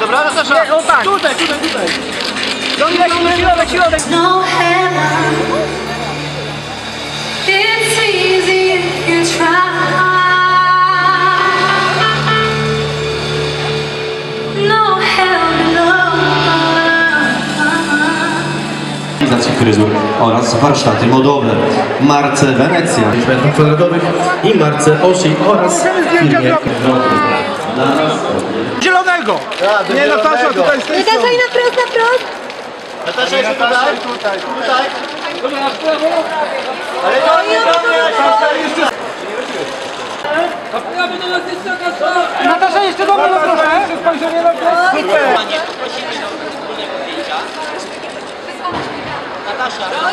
Dobra, Natasza. Nie, o tak. Tutaj, tutaj, tutaj. Środek, środek, środek. No heaven. It's easy if you try. No no. fryzur oraz warsztaty modowe marce Wenecja metrów kwadratowych i marce Osi oraz firmie Zielonego. Nie, Natasza, tutaj z tej Natasza i na prost, na prost. Natasza jeszcze tutaj, tutaj, tutaj. Ale No do mnie, do mnie, jeszcze. Natasza, jeszcze do mnie, no proszę. Jeszcze spojrzenie na prost. Super. Nie no, środek tutaj, środek.